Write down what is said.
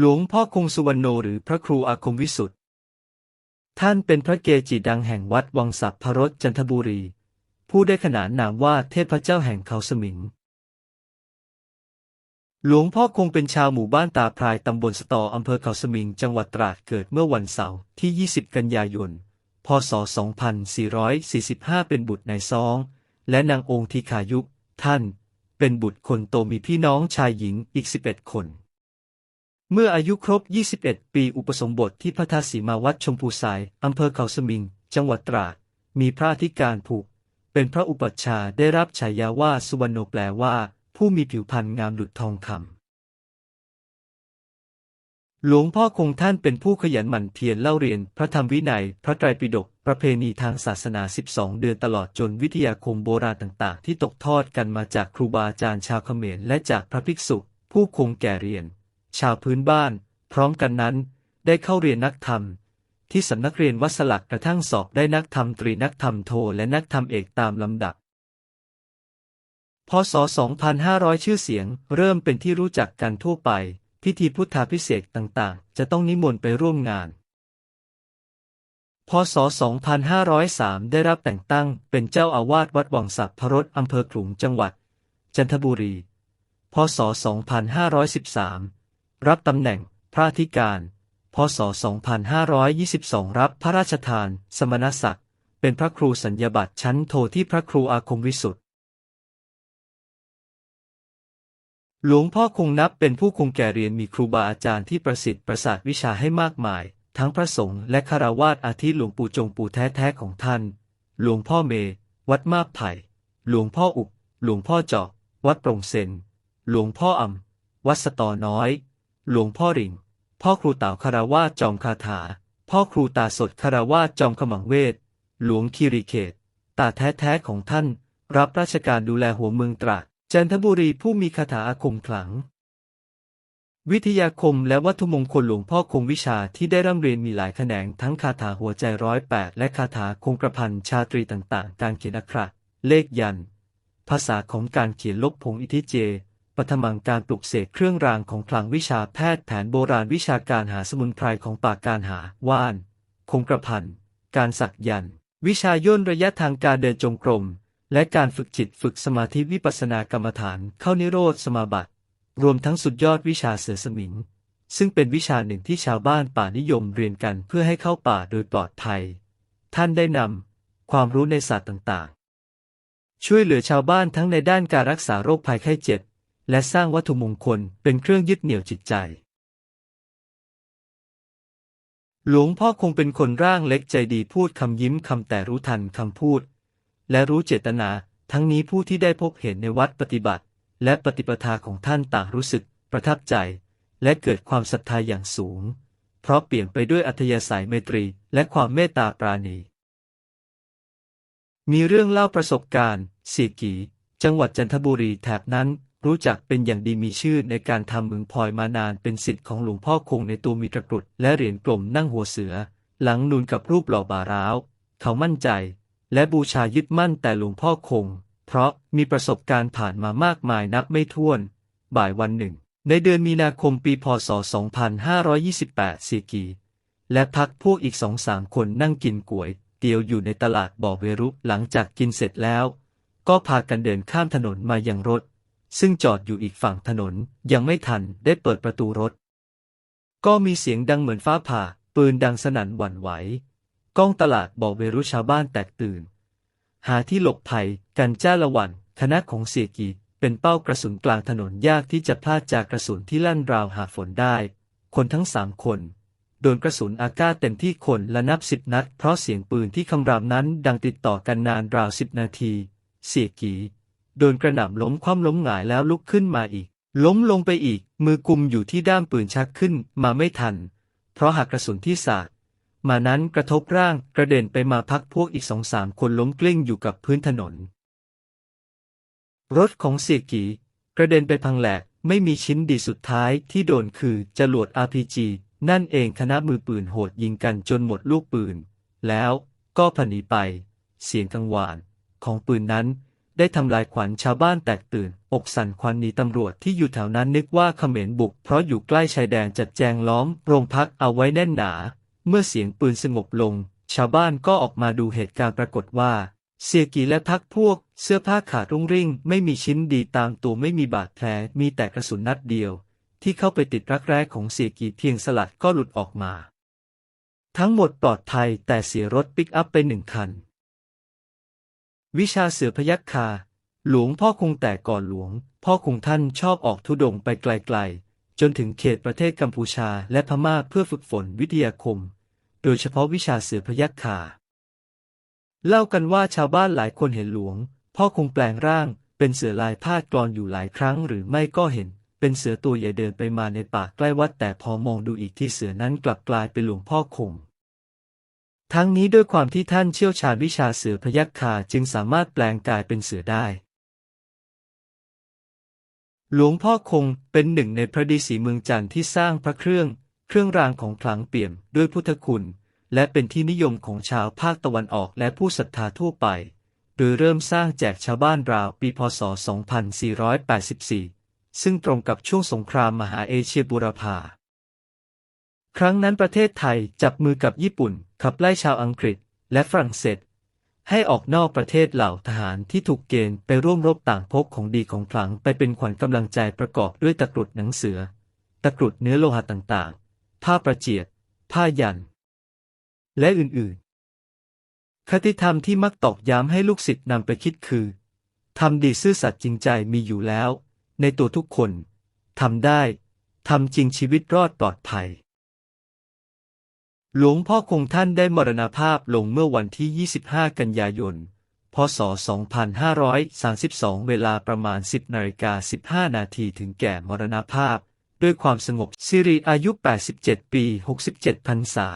หลวงพ่อคงสุวรรณโนหรือพระครูอาคมวิสุทธ์ท่านเป็นพระเกจิดังแห่งวัดวังสัพพรสจันทบุรี ผู้ได้ขนานนามว่าเทพเจ้าแห่งเขาสมิง หลวงพ่อคงเป็นชาวหมู่บ้านตาพรายตำบลสตออำเภอเขาสมิง จังหวัดตราดเกิดเมื่อวันเสาร์ที่ 20 กันยายน พศ 2445 เป็นบุตรนายซอง และนางองค์ทิคายุท่าน เป็นบุตรคนโตมีพี่น้องชายหญิงอีก 11 คน เมื่ออายุครบ 21 ปีอุปสมบทที่พระธาตุสีมาวัดชมพูสาย อำเภอเขาสมิง จังหวัดตราด มีพระธิการผูก เป็นพระอุปัชฌาย์ได้รับฉายาว่าสุวรรณโนแปลว่า ผู้มีผิวพรรณงามดุจทองคำ หลวงพ่อคงท่านเป็นผู้ขยันหมั่นเพียรเล่าเรียน พระธรรมวินัย พระไตรปิฎก ประเพณีทางศาสนา 12 เดือนตลอดจนวิทยาคมโบราณต่างๆ ที่ตกทอดกันมาจากครูบาอาจารย์ชาวเขมรและจากพระภิกษุ ผู้คงแก่เรียน ชาวพื้นบ้าน พร้อมกันนั้น ได้เข้าเรียนนักธรรม ที่สำนักเรียนวัดสลักกระทั่งสอบได้นักธรรมตรีนักธรรมโทและนักธรรมเอกตามลำดับพศ 2500 ชื่อเสียง เริ่มเป็นที่รู้จักกันทั่วไป พิธีพุทธาพิเศษต่างๆ จะต้องนิมนต์ไปร่วมงาน พศ 2503 ได้รับแต่งตั้งเป็นเจ้าอาวาสวัดวังสัพพรสอำเภอขลุงจังหวัด จันทบุรี พศ 2513 รับตำแหน่ง พระอธิการ พศ 2522 รับพระราชทาน สมณศักดิ์ เป็นพระครูสัญญาบัตรชั้นโทที่พระครูอาคมวิสุทธ์หลวงพ่อคงนับเป็นผู้คงแก่เรียนมีครูบาอาจารย์ที่ประสิทธิ์ประสาทวิชาให้มากมาย ทั้งพระสงฆ์และคารวาสอาทิหลวงปู่จงปู่แท้ๆของท่าน หลวงพ่อเม วัดมาบไผ่ หลวงพ่ออุบหลวงพ่อเจาะ วัดโปร่งเซน หลวงพ่ออ่ำวัดสตอน้อย หลวงพ่อริง พ่อครูเต่าคารวาจอมคาถา พ่อครูตาสดคารวาจอมขมังเวท หลวงคีรีเขต ตาแท้ๆของท่าน รับราชการดูแลหัวเมืองตราดจันทบุรีผู้มีคาถาอาคมขลัง วิทยาคมและวัตถุมงคลหลวงพ่อคงวิชาที่ได้ร่ำเรียนมีหลายแขนงทั้งคาถาหัวใจร้อยแปดและคาถาคงกระพันชาตรีต่างๆ การเขียนอักขระเลขยัน ภาษาของการเขียนลบผงอิทิเจ ปฐมังการปลุกเสกเครื่องรางของขลังวิชาแพทย์แผนโบราณวิชาการหาสมุนไพรของปากการหา ว่าน คงกระพัน การสักยัน วิชาย่นระยะทางการเดินจงกรม และการฝึกจิตฝึกสมาธิวิปัสสนากรรมฐานเข้านิโรธสมาบัติ รวมทั้งสุดยอดวิชาเสือสมิง ซึ่งเป็นวิชาหนึ่งที่ชาวบ้านป่านิยมเรียนกันเพื่อให้เข้าป่าโดยปลอดภัย ท่านได้นำความรู้ในศาสตร์ต่างๆ ช่วยเหลือชาวบ้านทั้งในด้านการรักษาโรคภัยไข้เจ็บ และสร้างวัตถุมงคลเป็นเครื่องยึดเหนี่ยวจิตใจ หลวงพ่อคงเป็นคนร่างเล็กใจดีพูดคำยิ้มคำแต่รู้ทันคำพูด และรู้เจตนา ทั้งนี้ผู้ที่ได้พบเห็นในวัดปฏิบัติ และปฏิปทาของท่านต่างรู้สึก ประทับใจ และเกิดความศรัทธาอย่างสูง เพราะเปลี่ยนไปด้วยอัธยาศัยไมตรีและความเมตตาปราณี มีเรื่องเล่าประสบการณ์สีกีจังหวัดจันทบุรีแถบนั้น รู้จักเป็นอย่างดีมีชื่อในการทำเมึงพลอยมานานเป็นสิทธิ์ของหลวงพ่อคงในตัวมีตะกรุดและเหรียญกลมนั่งหัวเสือ หลังนูนกับรูปหล่อบาร้าว เขามั่นใจ และบูชายึดมั่นแต่หลวงพ่อคง เพราะมีประสบการณ์ผ่านมามากมายนับไม่ถ้วน บ่ายวันหนึ่ง ในเดือนมีนาคมปีพศ 2528สีกี และพักพวกอีกสองสามคนนั่งกินก๋วยเตี๋ยวอยู่ในตลาดบ่อเวรุหลังจากกินเสร็จแล้ว ก็พากันเดินข้ามถนนมายังรถ ซึ่งจอดอยู่อีกฝั่งถนนยังไม่ทันได้เปิดประตูรถ ก็มีเสียงดังเหมือนฟ้าผ่า ปืนดังสนั่นหวั่นไหวก้องตลาดบอกเวรุชาวบ้านแตกตื่น หาที่หลบภัยกันจ้าละวันคณะของเสียกีเป็นเป้ากระสุนกลางถนนยากที่จะพลาดจากกระสุนที่ลั่นราวหาฝนได้ คนทั้งสามคนโดนกระสุนอากาศเต็มที่คนและนับสิบนัด เพราะเสียงปืนที่คำรามนั้นดังติดต่อกันนานราวสิบนาที เสียกี โดนกระหน่ำล้มคว่ำล้มหงายแล้วลุกขึ้นมาอีก ล้มลงไปอีก มือกุมอยู่ที่ด้ามปืนชักขึ้นมาไม่ทัน เพราะหากกระสุนที่สาดมานั้นกระทบร่างกระเด็นไปมาพักพวกอีกสองสามคนล้มกลิ้งอยู่กับพื้นถนน รถของเสียกีกระเด็นไปพังแหลกไม่มีชิ้นดีสุดท้ายที่โดนคือจรวด RPG นั่นเองคณะมือปืนโหดยิงกันจนหมดลูกปืน แล้วก็พนีไป เสียงกังวานของปืนนั้น ได้ทำลายขวัญชาวบ้านแตกตื่น อกสั่นควันหนีตำรวจที่อยู่แถวนั้นนึกว่าเขมรบุก เพราะอยู่ใกล้ชายแดนจัดแจงล้อมโรงพักเอาไว้แน่นหนา เมื่อเสียงปืนสงบลง ชาวบ้านก็ออกมาดูเหตุการณ์ปรากฏว่า เสียกีและพักพวก เสื้อผ้าขาดรุ่งริ่ง ไม่มีชิ้นดีตามตัวไม่มีบาดแผลมีแต่กระสุนนัดเดียว ที่เข้าไปติดรักแร้ของเสียกีเพียงสลัดก็หลุดออกมา ทั้งหมดปลอดภัยแต่เสียรถปิกอัพไปหนึ่งคัน วิชาเสือพยัคฆาหลวงพ่อคงแต่ก่อนหลวง พ่อคงท่านชอบออกธุดงไปไกลๆ จนถึงเขตประเทศกัมพูชาและพม่าเพื่อฝึกฝนวิทยาคม โดยเฉพาะวิชาเสือพยัคฆาเล่ากันว่าชาวบ้านหลายคนเห็นหลวง พ่อคงแปลงร่างเป็นเสือลายพาดกรอนอยู่หลายครั้งหรือไม่ก็เห็น เป็นเสือตัวใหญ่เดินไปมาในป่าใกล้วัดแต่พอมองดูอีกที่เสือนั้นกลับกลายเป็นหลวงพ่อคง ทั้งนี้ด้วยความที่ท่านเชี่ยวชาญวิชาเสือพยัคฆาจึงสามารถแปลงกายเป็นเสือได้ หลวงพ่อคงเป็นหนึ่งในพระดีสีเมืองจันทร์ที่สร้างพระเครื่อง เครื่องรางของขลังเปี่ยมด้วยพุทธคุณ และเป็นที่นิยมของชาวภาคตะวันออกและผู้ศรัทธาทั่วไป โดยเริ่มสร้างแจกชาวบ้านราวปีพศ 2484 ซึ่งตรงกับช่วงสงครามมหาเอเชียบูรพา ครั้งนั้นประเทศไทยจับมือกับญี่ปุ่น ขับไล่ชาวอังกฤษและฝรั่งเศส ให้ออกนอกประเทศเหล่าทหารที่ถูกเกณฑ์ไปร่วมรบต่างพกของดีของขลังไปเป็นขวัญกำลังใจประกอบด้วยตะกรุดหนังเสือ ตะกรุดเนื้อโลหะต่างๆ ผ้าประเจียด ผ้ายัน และอื่นๆ คติธรรมที่มักตอกย้ำให้ลูกศิษย์นำไปคิดคือทำดีซื่อสัตย์จริงใจมีอยู่แล้ว ในตัวทุกคนทำได้ทำจริงชีวิตรอดปลอดภัย หลวงพ่อคงท่านได้มรณภาพลงเมื่อวันที่ 25 กันยายน พศ 2532 เวลาประมาณ 10นาฬิกา15 นาทีถึงแก่มรณภาพ ด้วยความสงบสิริอายุ 87 ปี 67 พรรษา